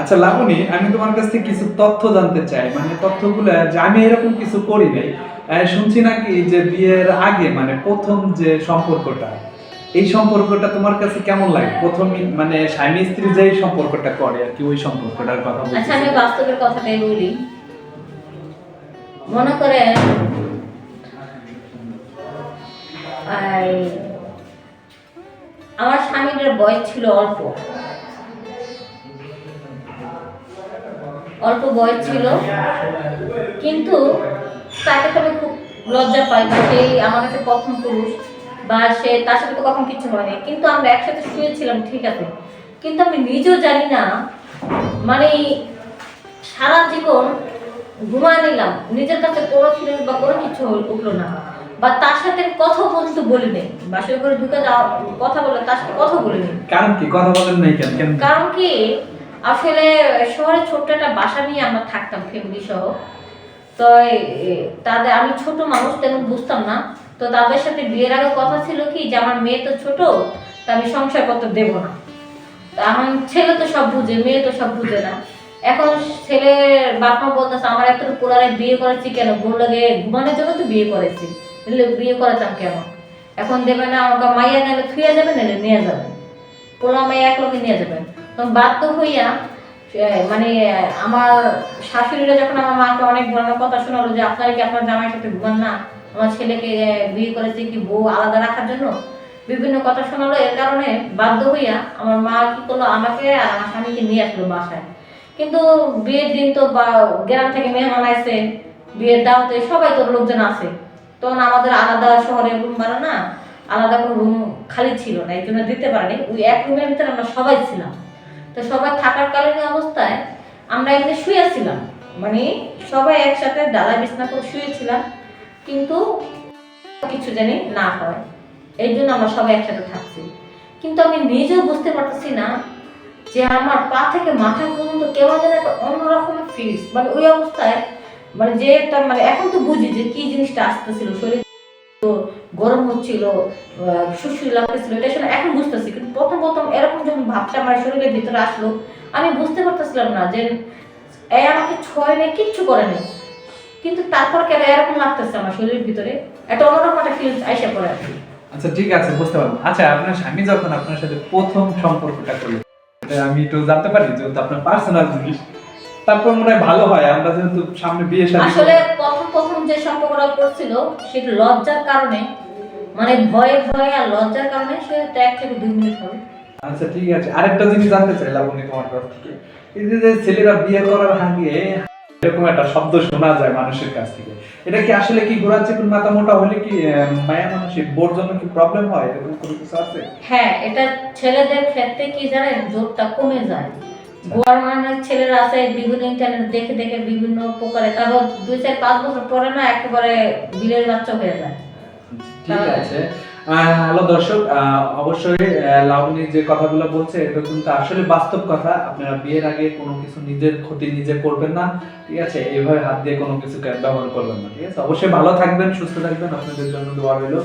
আচ্ছা লাবণী আমি তোমার কাছ থেকে কিছু তথ্য জানতে চাই। মানে তথ্যগুলো যে আমি এরকম কিছু করি নাই। শুনছি নাকি যে বিয়ের আগে মানে প্রথম যে সম্পর্কটা এই সম্পর্কটা তোমার কাছে কেমন লাগে? প্রথম মানে স্বামী স্ত্রী যে সম্পর্কটা করে আর কি ওই সম্পর্কটার কথা আচ্ছা আমি বাস্তবের কথাটাই বলি। মনে এই, আমার স্বামীর বয়স ছিল অল্প। অল্প বয়স ছিল। কিন্তু তাকে তো আমি খুব লজ্জা পাই সে আমার কাছে প্রথম পুরুষ বা সে তার সাথে তো কখন কিছু হয়নি কিন্তু আমরা একসাথে শুয়েছিলাম ঠিক আছে। কিন্তু আমি নিজেও জানি না মানে সারা জীবন ঘুমায় নিলাম নিজের কাছে কোনো ফিলিংস বা কোনো কিছু উঠল না। বা তার সাথে কথা পর্যন্ত বলি নেই বাসের ঘরে ঢুকে যাওয়া কথা বলে তার সাথে কথা বলি নেই কারণ কি? কথা বলেন নাই কেন? কারণ কি? আসলে শহরে ছোট্ট একটা বাসা নিয়ে আমরা থাকতাম ফ্যামিলি সহ। তো তাদের, আমি ছোট মানুষ, তেমন বুঝতাম না। তো তাদের সাথে বিয়ের আগে কথা ছিল কি যে, আমার মেয়ে তো ছোট, তা আমি সংসারপত্র দেব না। এখন ছেলে তো সব বুঝে, মেয়ে তো সব বুঝে না। এখন ছেলে বাপ মা বলতেছে, আমার এত পোলারে বিয়ে করেছি কেন? বোন লাগে ঘুমানোর জন্য তো বিয়ে করেছি। বিয়ে করাতাম কেন? এখন দেবে না, আমাকে মাইয়া নাহলে থুয়ে যাবে, নাহলে নিয়ে যাবে। পোলা মাইয়া এক লোকে নিয়ে যাবেন তখন বাধ্য হইয়া মানে আমার শাশুড়িরা যখন আমার মাকে অনেক ধরনের কথা শোনালো যে, আপনারা কি আপনার জামাইয়ের সাথে ঘুমান না? আমার ছেলেকে বিয়ে করেছে কি বউ আলাদা রাখার জন্য? বিভিন্ন কথা শোনালো। এর কারণে বাধ্য হইয়া আমার মা কি করল? আমাকে আর আমার স্বামীকে নিয়ে আসলো বাসায়। কিন্তু বিয়ের দিন তো বা, গ্রাম থেকে মেহমান আসে বিয়ের দাওয়াতে সবাই তোর লোকজন আছে। তখন আমাদের আলাদা শহরে রুম ভাড়া না, আলাদা কোনো রুম খালি ছিল না, এই জন্য দিতে পারেনি। ওই এক রুমের ভিতরে আমরা সবাই ছিলাম। তো সবাই থাকার কালীন অবস্থায় আমরা এখানে শুয়েছিলাম। মানে সবাই একসাথে ডালা বিছনা করে শুয়েছিলাম, কিন্তু কিছু জানি না হয়। এই জন্য আমরা সবাই একসাথে থাকছি। কিন্তু আমি নিজেও বুঝতে পারতেছি না যে আমার পা থেকে মাথা পর্যন্ত কেমন যেন একটা অন্যরকমের ফিলিংস মানে ওই অবস্থায় মানে যে মানে এখন তো বুঝি যে কি জিনিসটা আসতেছিল, শরীর তো গরম হচ্ছিল সুশ্রী লাগতেছিল এটা শুনে এখন বুঝতেছি কিন্তু প্রথম প্রথম এরকম যখন ভাবটা আমার শরীরের ভিতরে আসলো আমি বুঝতে পারতেছিলাম না যে এ আমাকে ছয় নেই কিচ্ছু করে নেই। কিন্তু তারপর কেন এরকম লাগতেছে আমার শরীরের ভিতরে? একটা অন্যরকম একটা ফিলিংস আইসা পড়ে আচ্ছা ঠিক আছে বুঝতে পারলাম। আচ্ছা আপনার স্বামী যখন আপনার সাথে প্রথম সম্পর্কটা করল আমি একটু জানতে পারি যেহেতু আপনার পার্সোনাল জিনিস তারপর মনে হয় ভালো হয় আমরা যেহেতু সামনে বিয়ে আসলে প্রথম প্রথম যে সম্পর্কটা করছিল সেটা লজ্জার কারণে মানে ভয়ে ভয়ে আর লজ্জার কারণে সে তো এক থেকে দুই মিনিট হবে আচ্ছা ঠিক আছে। আরেকটা জিনিস জানতে চাই লাবণী তোমার কাছ থেকে। এই যে ছেলেরা বিয়ে করার আগে এরকম একটা শব্দ শোনা যায় মানুষের কাছ থেকে। এটা কি আসলে কি চিকুন মাথা মোটা হলে কি মায়া মানুষের বোর জন্য কি প্রবলেম হয়? এরকম কোনো কিছু আছে? হ্যাঁ এটা ছেলেদের ক্ষেত্রে কি জানেন? জোরটা কমে যায়। গোয়ার মানে ছেলেরা আছে বিভিন্ন ইন্টারনেট দেখে দেখে বিভিন্ন প্রকারে তারপর দুই চার পাঁচ বছর পরে না একেবারে বিলের বাচ্চা হয়ে যায়। ঠিক আছে। হ্যালো দর্শক অবশ্যই লাবণী যে কথাগুলো বলছে, এটা কিন্তু আসলে বাস্তব কথা। আপনারা বিয়ের আগে কোনো কিছু নিজের ক্ষতি নিজে করবেন না, ঠিক আছে? এইভাবে হাত দিয়ে কোনো কিছু ব্যবহার করবেন না, ঠিক আছে? অবশ্যই ভালো থাকবেন, সুস্থ থাকবেন। আপনাদের জন্য দোয়া রইল।